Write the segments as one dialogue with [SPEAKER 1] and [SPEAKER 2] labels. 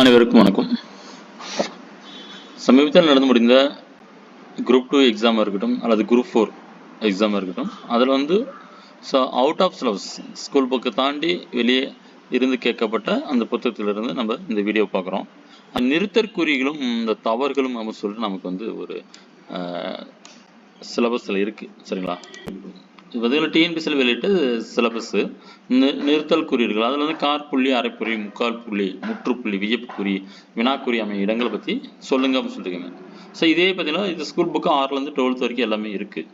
[SPEAKER 1] அனைவருக்கும் வணக்கம். சமீபத்தில் நடந்து முடிந்த குரூப் டூ எக்ஸாமாக இருக்கட்டும் அல்லது குரூப் ஃபோர் எக்ஸாமாக இருக்கட்டும் அதில் வந்து so out of syllabus school புக்கை தாண்டி வெளியே இருந்து கேட்கப்பட்ட அந்த புத்தகத்திலிருந்து நம்ம இந்த வீடியோ பார்க்குறோம். நிறுத்தற்குறிகளும் இந்த தவறுகளும் அப்படின்னு சொல்லிட்டு நமக்கு வந்து ஒரு சிலபஸில் இருக்குது சரிங்களா? இது பார்த்தீங்கன்னா டிஎன்பிசியில் வெளியிட்ட சிலபஸ்ஸு நிறுத்தல் குறியீடுகள் அதில் வந்து கார் புள்ளி அரைப்புள்ளி முக்கால் புள்ளி முற்றுப்புள்ளி வியப்புக்குறி வினாக்குறி அமைய இடங்களை பற்றி சொல்லுங்க அப்படின்னு சொல்லியிருக்காங்க ஸோ இதே பார்த்தீங்கன்னா இந்த ஸ்கூல் புக்கு ஆறுலேருந்து டுவெல்த் வரைக்கும் எல்லாமே இருக்குது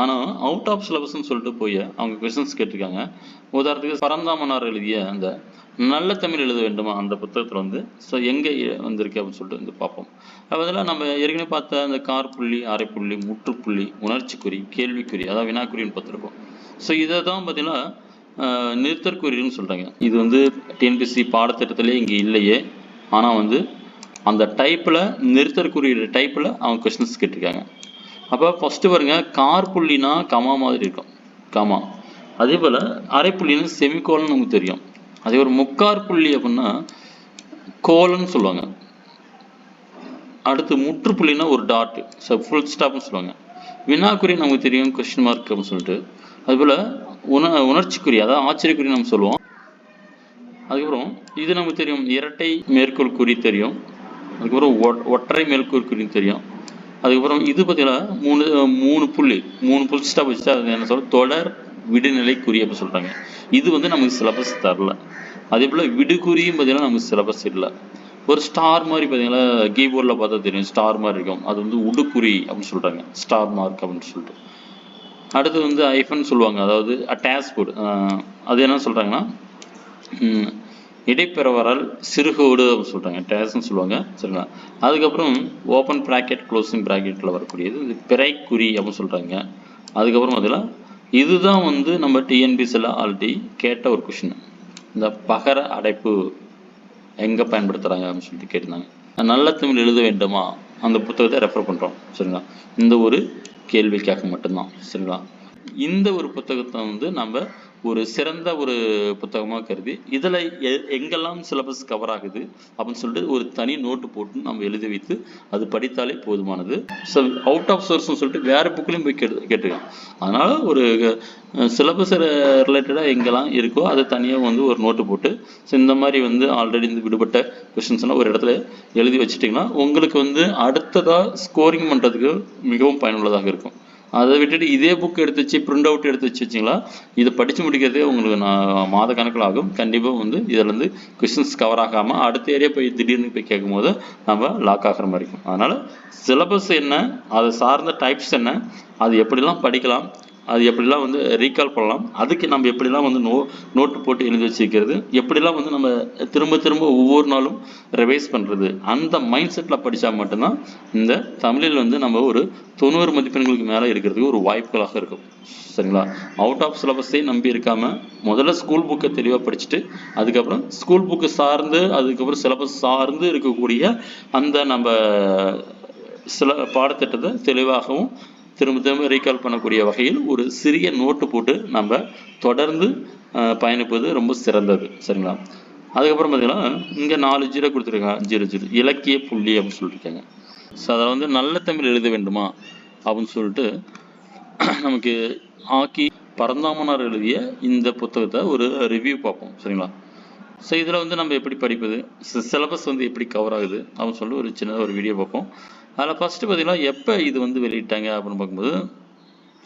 [SPEAKER 1] ஆனால் அவுட் ஆஃப் சிலபஸ்ன்னு சொல்லிட்டு போய் அவங்க கொஸ்டின்ஸ் கேட்டிருக்காங்க. உதாரணத்துக்கு பரந்தாமனார் எழுதிய அந்த நல்ல தமிழ் எழுத வேண்டுமா அந்த புத்தகத்தில் வந்து ஸோ எங்கே வந்திருக்கு அப்படின்னு சொல்லிட்டு வந்து பார்ப்போம். அதில் நம்ம ஏற்கனவே பார்த்த அந்த கார் புள்ளி அரைப்புள்ளி முற்றுப்புள்ளி உணர்ச்சிக்குறி கேள்விக்குறி அதாவது வினாக்குறின்னு பார்த்துருக்கோம் ஸோ இதை தான் பார்த்தீங்கன்னா நிறுத்தற்குறின்னு சொல்கிறாங்க இது வந்து டிஎன்பிசி பாடத்திட்டத்திலே இங்கே இல்லையே. ஆனால் வந்து அந்த டைப்பில் நிறுத்தற்குறியீடு டைப்பில் அவங்க கொஸ்டின்ஸ் கேட்டிருக்காங்க. அப்போ ஃபஸ்ட்டு பாருங்க கார் புள்ளினா கமா மாதிரி இருக்கும். கமா. அதே போல் அரைப்புள்ளினா செமிகோலன் நமக்கு தெரியும். அதே ஒரு முக்கார் புள்ளி அப்படின்னா கோலன்னு சொல்லுவாங்க. அடுத்து முற்றுப்புள்ளினா ஒரு டாட் ஸோ ஃபுல் ஸ்டாப்னு சொல்லுவாங்க. வினாக்குறி நமக்கு தெரியும் கொஸ்டின் மார்க் அப்படின்னு சொல்லிட்டு. அதுபோல் உண உணர்ச்சிக்குறி அதாவது ஆச்சரியக்குறி நம்ம சொல்லுவோம். அதுக்கப்புறம் இது நமக்கு தெரியும் இரட்டை மேற்கோள் குறி தெரியும். அதுக்கப்புறம் ஒற்றை மேற்கோள் குறி தெரியும். அதுக்கப்புறம் இது பார்த்தீங்கன்னா மூணு மூணு புள்ளி மூணு புள்ளி ஸ்டாப் வச்சுட்டா அது என்ன சொல்ற தொடர் விடுநிலை குறி அப்படி சொல்கிறாங்க இது வந்து நமக்கு சிலபஸ் தரல. அதே போல் விடுகுறியும் பார்த்தீங்கன்னா நமக்கு சிலபஸ் இல்லை. ஒரு ஸ்டார் மாதிரி பார்த்தீங்கன்னா கீபோர்டில் பார்த்தா தெரியும். ஸ்டார் மாதிரி இருக்கும். அது வந்து உடுக்குறி அப்படின்னு சொல்கிறாங்க ஸ்டார் மார்க் அப்படின்னு சொல்லிட்டு. அடுத்து வந்து ஐஃபன் சொல்லுவாங்க. அதாவது அட்டாச் போர்டு அது என்ன சொல்கிறாங்கன்னா இடைப்பெறவரால் சிறுகோடு அப்படின்னு சொல்கிறாங்க டேஸ்ன்னு சொல்லுவாங்க. சரிங்களா? அதுக்கப்புறம் ஓப்பன் ப்ராக்கெட் க்ளோசிங் ப்ராக்கெட்டில் வரக்கூடியது. இது பிறைக்குறி அப்படின்னு சொல்கிறாங்க அதுக்கப்புறம் அதில் இதுதான் வந்து நம்ம டிஎன்பிசியில் ஆல்ரெடி கேட்ட ஒரு கொஷின் இந்த பகர அடைப்பு எங்கே பயன்படுத்துகிறாங்க அப்படின்னு சொல்லிட்டு கேட்டிருந்தாங்க. நல்ல தமிழ் எழுத வேண்டுமா? அந்த புத்தகத்தை ரெஃபர் பண்ணுறோம் சரிங்களா? இந்த ஒரு கேள்விக்காக மட்டும்தான். சரிங்களா? இந்த ஒரு புத்தகத்தை வந்து நம்ம ஒரு சிறந்த ஒரு புத்தகமாக கருதி இதில் எ எங்கெல்லாம் சிலபஸ் கவர் ஆகுது அப்படின்னு சொல்லிட்டு ஒரு தனி நோட்டு போட்டு நம்ம எழுதி வைத்து அது படித்தாலே போதுமானது. ஸோ அவுட் ஆஃப் சோர்ஸ்னு சொல்லிட்டு வேறு புக்கிலையும் போய் கேட்டு கேட்டுக்கலாம். அதனால் ஒரு சிலபஸ் ரிலேட்டடாக எங்கெல்லாம் இருக்கோ அதை தனியாக வந்து ஒரு நோட்டு போட்டு ஸோ இந்த மாதிரி வந்து ஆல்ரெடி இந்த விடுபட்ட கொஷின்ஸ்லாம் ஒரு இடத்துல எழுதி வச்சுட்டிங்கன்னா உங்களுக்கு வந்து அடுத்ததாக ஸ்கோரிங் பண்ணுறதுக்கு மிகவும் பயனுள்ளதாக இருக்கும். அதை விட்டுட்டு இதே புக் எடுத்து வச்சு பிரிண்ட் அவுட் எடுத்து வச்சு வச்சிங்களா? இதை படித்து முடிக்கிறதே உங்களுக்கு நான் மாத கணக்கில் ஆகும். கண்டிப்பாக வந்து இதிலேருந்து வந்து கொஷின்ஸ் கவர் ஆகாமல் அடுத்த ஏரியா போய் திடீர்னு போய் கேட்கும் போது நம்ம லாக் ஆகிற மாதிரி இருக்கும். அதனால் சிலபஸ் என்ன அதை சார்ந்த டைப்ஸ் என்ன அது எப்படிலாம் படிக்கலாம் அது எப்படிலாம் வந்து ரீகால் பண்ணலாம் அதுக்கு நம்ம எப்படிலாம் வந்து நோ நோட்டு போட்டு எழுதி வச்சுக்கிறது எப்படிலாம் வந்து நம்ம திரும்ப திரும்ப ஒவ்வொரு நாளும் ரிவைஸ் பண்ணுறது அந்த மைண்ட் செட்டில் படித்தா மட்டும்தான் இந்த தமிழில் வந்து நம்ம ஒரு தொண்ணூறு மதிப்பெண்களுக்கு மேலே இருக்கிறதுக்கு ஒரு வாய்ப்புகளாக இருக்கும். சரிங்களா? அவுட் ஆஃப் சிலபஸே நம்பி இருக்காம முதல்ல ஸ்கூல் புக்கை தெளிவாக படிச்சுட்டு அதுக்கப்புறம் ஸ்கூல் புக்கு சார்ந்து அதுக்கப்புறம் சிலபஸ் சார்ந்து இருக்கக்கூடிய அந்த நம்ம சில பாடத்திட்டத்தை தெளிவாகவும் திரும்ப திரும்ப ரீகால் பண்ணக்கூடிய வகையில் ஒரு சிறிய நோட்டு போட்டு நம்ம தொடர்ந்து பயணிப்பது ரொம்ப சிறந்தது. சரிங்களா? அதுக்கப்புறம் பார்த்தீங்கன்னா இங்கே நாலு ஜீரோ கொடுத்துருக்காங்க. Zero zero. இலக்கிய புள்ளி அப்படின்னு சொல்லியிருக்காங்க ஸோ அதில் வந்து நல்ல தமிழ் எழுத வேண்டுமா? அப்படின்னு சொல்லிட்டு நமக்கு ஆக்கி பரந்தாமனார் எழுதிய இந்த புத்தகத்தை ஒரு ரிவ்யூ பார்ப்போம். சரிங்களா? ஸோ இதில் வந்து நம்ம எப்படி படிப்பது? சிலபஸ் வந்து எப்படி கவர் ஆகுது? அப்படின்னு சொல்லிட்டு ஒரு சின்ன ஒரு வீடியோ பார்ப்போம். அதில் ஃபஸ்ட்டு பார்த்தீங்கன்னா எப்போ இது வந்து வெளியிட்டாங்க அப்படின்னு பார்க்கும்போது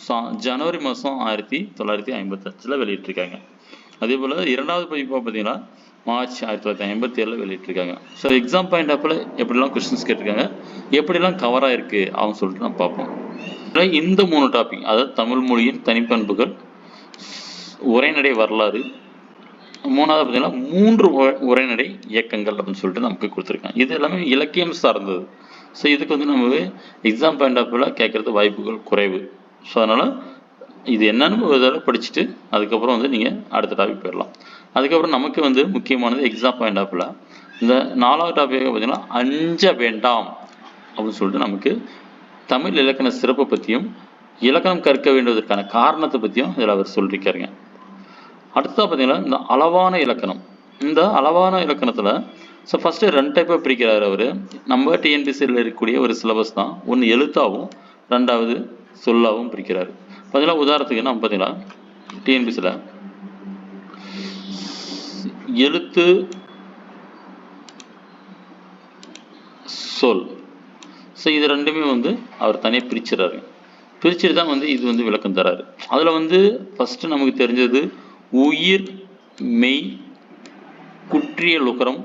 [SPEAKER 1] சா ஜனவரி மாதம் ஆயிரத்தி தொள்ளாயிரத்தி ஐம்பத்தஞ்சில் வெளியிட்டிருக்காங்க. அதே போல் இரண்டாவது பதிப்பாக பார்த்தீங்கன்னா மார்ச் ஆயிரத்தி தொள்ளாயிரத்தி ஐம்பத்தி ஏழில் வெளியிட்டிருக்காங்க ஸோ எக்ஸாம் பாயிண்ட் ஆப்பில் எப்படிலாம் கொஸ்டின்ஸ் கேட்டிருக்காங்க எப்படிலாம் கவர் ஆயிருக்கு அவங்க சொல்லிட்டு நம்ம பார்ப்போம். இந்த மூணு டாபிக் அதாவது தமிழ் மொழியின் தனிப்பண்புகள் உரைநடை வரலாறு மூணாவது பார்த்தீங்கன்னா மூன்று உரைநடை இயக்கங்கள் அப்படின்னு சொல்லிட்டு நமக்கு கொடுத்துருக்காங்க. இது எல்லாமே இலக்கியம் சார்ந்தது. ஸோ இதுக்கு வந்து நம்ம எக்ஸாம் பாயிண்ட் ஆஃப் வியூவில் கேட்குறது வாய்ப்புகள் குறைவு. ஸோ அதனால் இது என்னன்னு ஒரு தடவை படிச்சுட்டு அதுக்கப்புறம் வந்து நீங்கள் அடுத்த டாபிக் போயிடலாம். அதுக்கப்புறம் நமக்கு வந்து முக்கியமானது எக்ஸாம் பாயிண்ட் ஆஃப் வியூவில் இந்த நாலாவது டாபிக் பார்த்தீங்கன்னா அஞ்ச வேண்டாம் அப்படின்னு சொல்லிட்டு நமக்கு தமிழ் இலக்கண சிறப்பை பற்றியும் இலக்கணம் கற்க வேண்டுவதற்கான காரணத்தை பற்றியும் இதில் அவர் சொல்லியிருக்காருங்க. அடுத்ததாக பார்த்தீங்கன்னா இந்த அளவான இலக்கணம். இந்த அளவான இலக்கணத்தில் ஸோ ஃபஸ்ட்டு ரெண்டு டைப்பாக பிரிக்கிறார் அவர். நம்ம டிஎன்பிசியில் இருக்கக்கூடிய ஒரு சிலபஸ் தான். ஒன்று எழுத்தாகவும் ரெண்டாவது சொல்லாகவும் பிரிக்கிறார். பார்த்தீங்களா உதாரணத்துக்கு நம்ம பார்த்தீங்கன்னா டிஎன்பிசியில் எழுத்து சொல். ஸோ இது ரெண்டுமே வந்து அவர் தனியாக பிரிச்சிடறாரு. பிரிச்சுட்டு தான் வந்து இது வந்து விளக்கம் தராரு. அதில் வந்து ஃபஸ்ட்டு நமக்கு தெரிஞ்சது உயிர் மெய் குற்றிய லுகரம்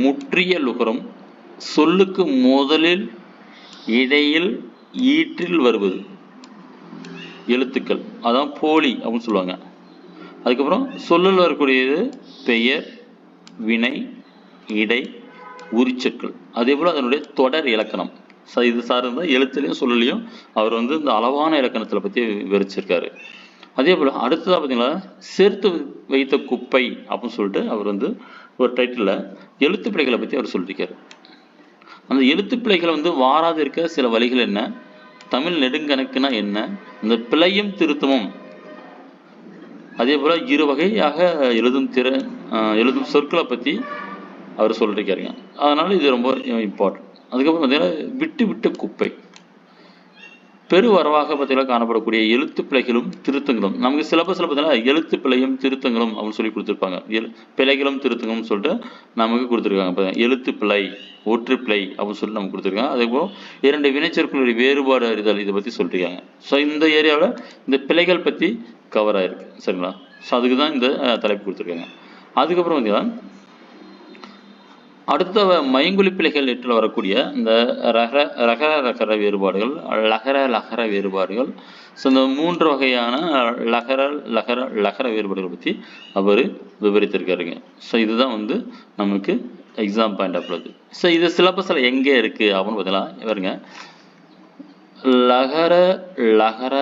[SPEAKER 1] முற்றிய லுகரம் சொல்லுக்கு முதலில் இடையில் ஈற்றில் வருவது. எழுத்துக்கள். அதான் போலி அப்படின்னு சொல்லுவாங்க. அதுக்கப்புறம் சொல்லில் வரக்கூடியது பெயர் வினை இடை உரிச்சொற்கள். அதே போல் அதனுடைய தொடர் இலக்கணம். இது சார்ந்த எழுத்துலையும் சொல்லலையும் அவர் வந்து இந்த அளவான இலக்கணத்தில் பற்றி விவரிச்சிருக்காரு. அதே போல் அடுத்ததாக பார்த்தீங்கன்னா சேர்த்து வைத்த குப்பை அப்படின்னு சொல்லிட்டு அவர் வந்து ஒரு டைட்டிலில் எழுத்துப்பிழைகளை பற்றி அவர் சொல்லியிருக்காரு அந்த எழுத்து பிழைகளை வந்து வாராது இருக்க சில வழிகள் என்ன? தமிழ் நெடுங்கணக்குனா என்ன? இந்த பிழையும் திருத்தமும். அதே போல் இரு வகையாக எழுதும் திற எழுதும் சொற்களை பற்றி அவர் சொல்லியிருக்காருங்க அதனால் இது ரொம்ப இம்பார்ட்டன்ட் அதுக்கப்புறம் பார்த்தீங்கன்னா விட்டு விட்டு குப்பை. பெருவரவாக பார்த்தீங்கன்னா காணப்படக்கூடிய எழுத்து பிழைகளும் திருத்தங்களும். நமக்கு சிலபஸில் பார்த்தீங்கன்னா எழுத்து பிழையும் திருத்தங்களும் அப்படின்னு சொல்லி கொடுத்துருப்பாங்க. எழு பிழைகளும் திருத்தங்களும் சொல்லிட்டு நமக்கு கொடுத்துருக்காங்க. இப்போ எழுத்து பிழை ஒற்று பிழை அப்படின்னு சொல்லி நமக்கு கொடுத்துருக்காங்க. அதேபோல் இரண்டு வினைச்சொற்களுடைய வேறுபாடு அறிதல் இதை பற்றி சொல்லியிருக்காங்க. ஸோ இந்த ஏரியாவில் இந்த பிழைகள் பற்றி கவர் ஆயிருக்கு. சரிங்களா? ஸோ அதுக்கு தான் இந்த தலைப்பு கொடுத்துருக்காங்க. அதுக்கப்புறம் பார்த்தீங்கன்னா அடுத்த மைங்குழி மைங்குலி பிழைகள் எட்டில் வரக்கூடிய இந்த ரக ரகர ரகர வேறுபாடுகள் லகர லகர வேறுபாடுகள். ஸோ இந்த மூன்று வகையான லகர லகர லகர வேறுபாடுகள் பற்றி அவர் விவரித்திருக்காருங்க. ஸோ இதுதான் வந்து நமக்கு எக்ஸாம் பாயிண்ட் ஆஃப் ஸோ இது சிலபஸில் எங்கே இருக்குது அப்படின்னு பார்த்தீங்கன்னா இவருங்க லகர லகர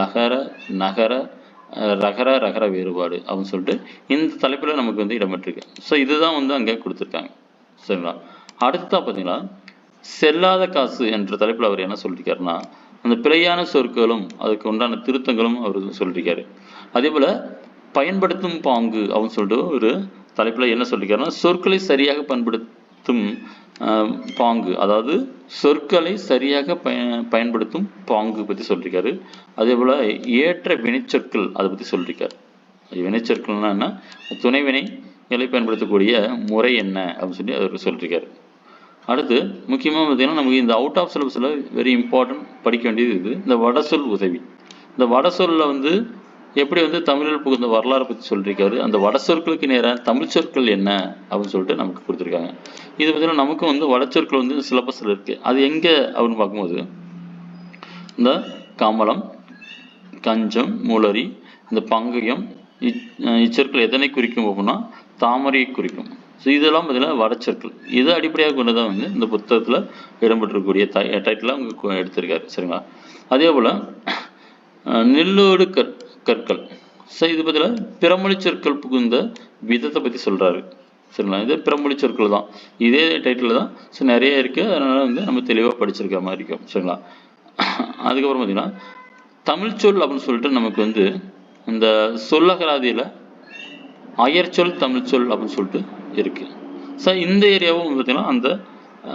[SPEAKER 1] லகர நகர ரகர ரகர வேறுபாடு அப்படின்னு சொல்லிட்டு இந்த தலைப்பில் நமக்கு வந்து இடம்பெற்றிருக்கு. ஸோ இதுதான் வந்து அங்கே கொடுத்துருக்காங்க. சரிங்களா? அடுத்ததாக பார்த்தீங்கன்னா செல்லாத காசு என்ற தலைப்பில் அவர் என்ன சொல்லியிருக்காருன்னா அந்த பிழையான சொற்களும் அதுக்கு உண்டான திருத்தங்களும் அவர் சொல்லியிருக்காரு அதே போல் பயன்படுத்தும் பாங்கு அப்படின்னு சொல்லிட்டு ஒரு தலைப்பில் என்ன சொல்லியிருக்காருன்னா சொற்களை சரியாக பயன்படுத்தும் பாங்கு. அதாவது சொற்களை சரியாக பய பயன்படுத்தும் பாங்கு பற்றி சொல்லியிருக்காரு அதே போல் ஏற்ற வினைச்சொற்கள் அதை பற்றி சொல்லியிருக்காரு வினைச்சொற்கள்னா என்ன? துணை வினைகளை பயன்படுத்தக்கூடிய முறை என்ன அப்படின்னு சொல்லி அவர் சொல்லியிருக்காரு அடுத்து முக்கியமாக பார்த்தீங்கன்னா நமக்கு இந்த அவுட் ஆஃப் சிலபஸில் வெரி இம்பார்ட்டன்ட் படிக்க வேண்டியது இது. இந்த வடசொல் உதவி. இந்த வடசொல்ல வந்து எப்படி வந்து தமிழில் புகுந்த வரலாறு பற்றி சொல்லியிருக்காரு அந்த வடச்சொற்களுக்கு நேராக தமிழ் சொற்கள் என்ன அப்படின்னு சொல்லிட்டு நமக்கு கொடுத்துருக்காங்க. இது பார்த்தீங்கன்னா நமக்கும் வந்து வடச்சொற்கள் வந்து சிலபஸில் இருக்குது அது எங்கே அப்படின்னு பார்க்கும்போது இந்த கமலம் கஞ்சம் முளரி இந்த பங்கயம் இச்- இச்சொற்கள் எதனை குறிக்கும் அப்படின்னா தாமரையை குறிக்கும். ஸோ இதெல்லாம் பார்த்தீங்கன்னா வடச்சொற்கள் இதை அடிப்படையாக கொண்டு தான் வந்து இந்த புத்தகத்தில் இடம்பெற்றக்கூடிய டைட்டிலாக அவங்க எடுத்திருக்காரு. சரிங்களா? அதே போல் நெல்லோடு கற் கற்கள் ஸோ இது பார்த்தீங்கன்னா பிறமொழி சொற்கள் புகுந்த விதத்தை பற்றி சொல்கிறாரு சரிங்களா? இது பிறமொழி சொற்கள் தான். இதே டைட்டில் தான். ஸோ நிறைய இருக்குது அதனால் வந்து நம்ம தெளிவாக படிச்சிருக்க மாதிரி இருக்கும். சரிங்களா? அதுக்கப்புறம் பார்த்தீங்கன்னா தமிழ் சொல் அப்படின்னு சொல்லிட்டு நமக்கு வந்து இந்த சொல்லகராதியில் அயற்சொல் தமிழ் சொல் அப்படின்னு சொல்லிட்டு இருக்கு. ஸோ இந்த ஏரியாவும் பார்த்தீங்கன்னா அந்த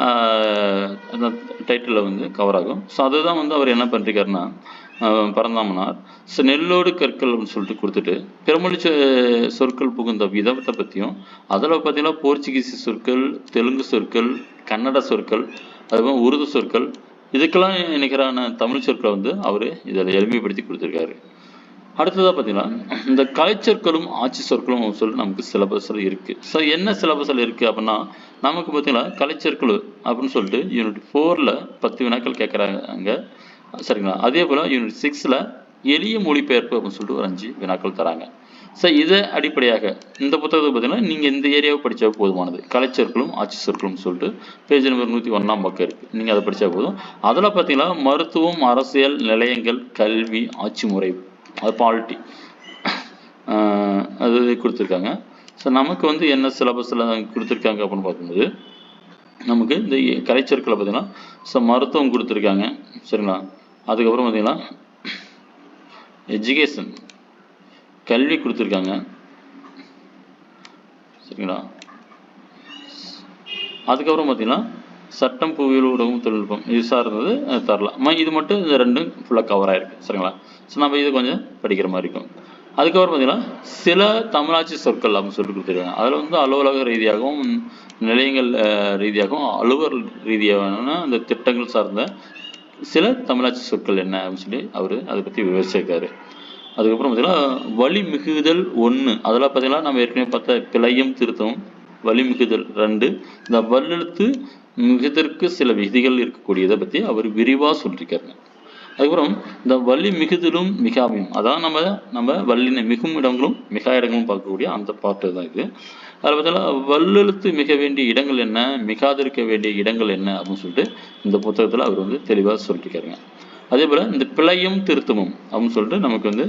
[SPEAKER 1] ஆஹ், அந்த டைட்டிலில் வந்து கவர் ஆகும். ஸோ அதுதான் வந்து அவர் என்ன பண்ணிருக்காருன்னா பரந்தாமனார். ஸோ நெல்லோடு கற்கள் அப்படின்னு சொல்லிட்டு கொடுத்துட்டு பிறமொழி சொற்கள் புகுந்த விதத்தை பற்றியும் அதில் பார்த்தீங்கன்னா போர்ச்சுகீஸ் சொற்கள் தெலுங்கு சொற்கள் கன்னட சொற்கள் அதுபோல் உருது சொற்கள் இதுக்கெல்லாம் நிகரான தமிழ் சொற்களை வந்து அவர் இதில் எளிமைப்படுத்தி கொடுத்துருக்காரு. அடுத்ததாக பார்த்தீங்கன்னா இந்த கலைச்சொற்களும் ஆட்சி சொற்களும் சொல்லி நமக்கு சிலபஸில் இருக்குது ஸோ என்ன சிலபஸில் இருக்குது அப்படின்னா நமக்கு பார்த்தீங்கன்னா கலைச்சொற்கள் அப்படின்னு சொல்லிட்டு யூனிட் ஃபோரில் பத்து வினாக்கள் கேட்குறாங்க சரிங்களா? அதே போல் யூனிட் சிக்ஸில் எளிய மொழிபெயர்ப்பு அப்படின்னு சொல்லிட்டு ஒரு அஞ்சு வினாக்கள் தராங்க. ஸோ இதை அடிப்படையாக இந்த புத்தகத்தை பார்த்தீங்கன்னா நீங்கள் இந்த ஏரியாவை படித்தா போதுமானது. கலைச்சொற்களும் ஆட்சி சொற்களும் சொல்லிட்டு பேஜ் நம்பர் நூற்றி ஒன்றாம் பக்கம் இருக்குது நீங்கள் அதை படித்தா போதும். அதில் பார்த்தீங்கன்னா மருத்துவம் அரசியல் நிலையங்கள் கல்வி ஆட்சி முறை அது பாலிட்டி அது கொடுத்துருக்காங்க. ஸோ நமக்கு வந்து என்ன சிலபஸில் கொடுத்துருக்காங்க அப்படின்னு பார்க்கும்போது நமக்கு இந்த கலைச்சொற்களை பார்த்தீங்கன்னா ஸோ மருத்துவம் கொடுத்துருக்காங்க. சரிங்களா? அதுக்கப்புறம் பார்த்தீங்கன்னா எஜுகேஷன் கல்வி கொடுத்துருக்காங்க. சரிங்களா? அதுக்கப்புறம் பார்த்தீங்கன்னா சட்டம் புவியியல் ஊடகம் தொழில்நுட்பம். இது சார்ந்தது தரலாம் இது மட்டும் இந்த ரெண்டும் ஃபுல்லாக கவர் ஆயிருக்கு. சரிங்களா? ஸோ நம்ம இது கொஞ்சம் படிக்கிற மாதிரி இருக்கும். அதுக்கப்புறம் பார்த்தீங்கன்னா சில தமிழாட்சி சொற்கள் அப்படின்னு சொல்லிட்டு கொடுத்துருக்காங்க. அதில் வந்து அலுவலக ரீதியாகவும் நிலையங்கள் அஹ், ரீதியாகவும் அலுவல் ரீதியான அந்த திட்டங்கள் சார்ந்த சில தமிழாட்சி சொற்கள் என்ன அப்படின்னு சொல்லி அவர் அதை பற்றி விவரிச்சிருக்காரு. அதுக்கப்புறம் பார்த்தீங்கன்னா வழி மிகுதல் ஒன்று அதெல்லாம் பார்த்தீங்கன்னா நம்ம ஏற்கனவே பார்த்த பிழையும் திருத்தம் வழி மிகுதல் ரெண்டு. இந்த வல்லெழுத்து மிகுதற்கு சில விதிகள் இருக்கக்கூடியதை பற்றி அவர் விரிவாக சொல்லியிருக்காருங்க அதுக்கப்புறம் இந்த வள்ளி மிகுதலும் மிகாமையும் அதான் நம்ம நம்ம வள்ளினை மிகும் இடங்களும் மிகா இடங்களும் பார்க்கக்கூடிய அந்த பாட்டு தான் இது. அதில் பார்த்தீங்கன்னா வல்லெழுத்து மிக வேண்டிய இடங்கள் என்ன மிகாதிருக்க வேண்டிய இடங்கள் என்ன அப்படின்னு சொல்லிட்டு இந்த புத்தகத்தில் அவர் வந்து தெளிவாக சொல்லியிருக்காருங்க. அதே போல் இந்த பிழையும் திருத்தமும் அப்படின்னு சொல்லிட்டு நமக்கு வந்து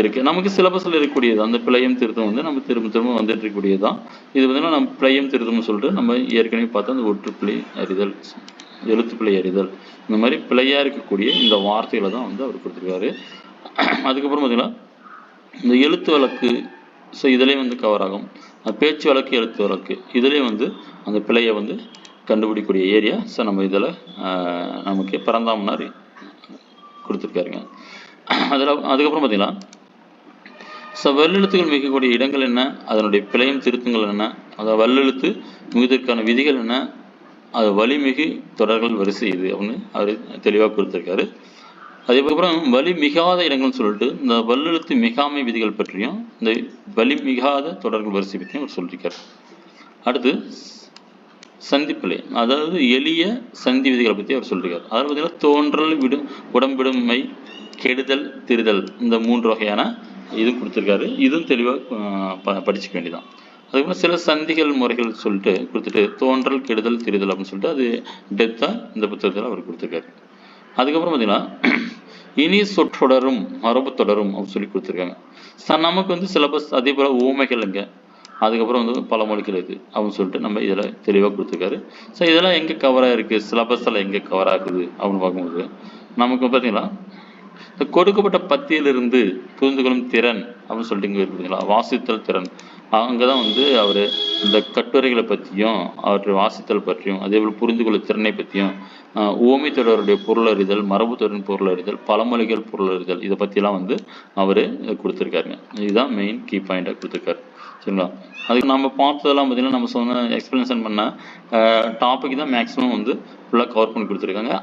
[SPEAKER 1] இருக்கு. நமக்கு சிலபஸில் இருக்கக்கூடியது அந்த பிழையும் திருத்தம் வந்து நம்ம திரும்ப திரும்ப வந்துட்டு இருக்கக்கூடியது தான் இது பார்த்தீங்கன்னா நம்ம பிழையும் திருத்தம்னு சொல்லிட்டு நம்ம ஏற்கனவே பார்த்தா அந்த ஒற்றுப்பிழை அறிதல் எழுத்துப்பிழை அறிதல். இந்த மாதிரி பிழையாக இருக்கக்கூடிய இந்த வார்த்தைகளை தான் வந்து அவர் கொடுத்துருக்காரு. அதுக்கப்புறம் பார்த்தீங்கன்னா இந்த எழுத்து வழக்கு ஸோ இதுலேயும் வந்து கவர் ஆகும். பேச்சு வழக்கு எழுத்து வழக்கு இதுலேயும் வந்து அந்த பிழையை வந்து கண்டுபிடிக்கக்கூடிய ஏரியா ஸோ நம்ம இதில் நமக்கு பிறந்தாமனார் கொடுத்துருக்காருங்க. அதில் அதுக்கப்புறம் பார்த்தீங்கன்னா ஸோ வல்லெழுத்துகள் மிகக்கூடிய இடங்கள் என்ன? அதனுடைய பிழையும் திருத்தங்கள் என்ன? அதாவது வல்லெழுத்து மிகுதற்கான விதிகள் என்ன? அது வலிமிகு தொடர்கள் வரிசை இது அப்படின்னு அவர் தெளிவாக கொடுத்துருக்காரு அதுக்கப்புறம் வலி மிகாத இடங்கள்னு சொல்லிட்டு இந்த வல்லெழுத்து மிகாமை விதிகள் பற்றியும் இந்த வலி மிகாத தொடர்கள் வரிசை பற்றியும் அவர் சொல்லியிருக்காரு. அடுத்து சந்திப்பிலை அதாவது எளிய சந்தி விதிகளை பற்றி அவர் சொல்லியிருக்காரு. அதாவது பார்த்தீங்கன்னா தோன்றல் விடும் உடம்பிடுமை கெடுதல் திருதல் இந்த மூன்று வகையான இதுவும் கொடுத்துருக்காரு. இதுவும் தெளிவாக படிச்சுக்க வேண்டியதான் அதுக்கப்புறம் சில சந்திகள் முறைகள் சொல்லிட்டு கொடுத்துட்டு தோன்றல் கெடுதல் திரிதல் அப்படின்னு சொல்லிட்டு அது டெத்தாக இந்த புத்தகத்தில் அவர் கொடுத்துருக்காரு. அதுக்கப்புறம் பார்த்தீங்கன்னா இனி சொற்றொடரும் மரபு தொடரும் அப்படின்னு சொல்லி கொடுத்துருக்காங்க. ச நமக்கு வந்து சிலபஸ் அதே போல் ஊமைகள்ங்க அதுக்கப்புறம் வந்து பழமொழிகள் இது அப்படின்னு சொல்லிட்டு நம்ம இதில் தெளிவாக கொடுத்துருக்காரு. ஸோ இதெல்லாம் எங்கே கவராக இருக்குது சிலபஸில் எங்கே கவர் ஆகுது? அப்படின்னு பார்க்கும்போது நமக்கு பார்த்தீங்கன்னா இந்த கொடுக்கப்பட்ட பத்தியிலிருந்து புரிந்து கொள்ளும் திறன் அப்படின்னு சொல்லிட்டு இங்கே பார்த்தீங்களா வாசித்தல் திறன். அங்கே தான் வந்து அவர் இந்த கட்டுரைகளை பற்றியும் அவற்றை வாசித்தல் பற்றியும் அதே போல் புரிந்து கொள்ள திறனை பற்றியும் ஆஹ் தொடருடைய பொருளறிதல் மரபு தொடரின் பொருளறிதல் பழமொழிகள் பொருளறிதல் இதை பற்றிலாம் வந்து அவர் கொடுத்துருக்காருங்க. இதுதான் மெயின் கீ பாயிண்டாக கொடுத்துருக்காரு. சரிங்களா? அதுக்கு நம்ம பார்த்ததெல்லாம் பார்த்தீங்கன்னா நம்ம சொன்ன எக்ஸ்பிளனேஷன் பண்ண டாபிக் தான் மேக்ஸிமம் வந்து ஃபுல்லாக கவர் பண்ணி கொடுத்துருக்காங்க.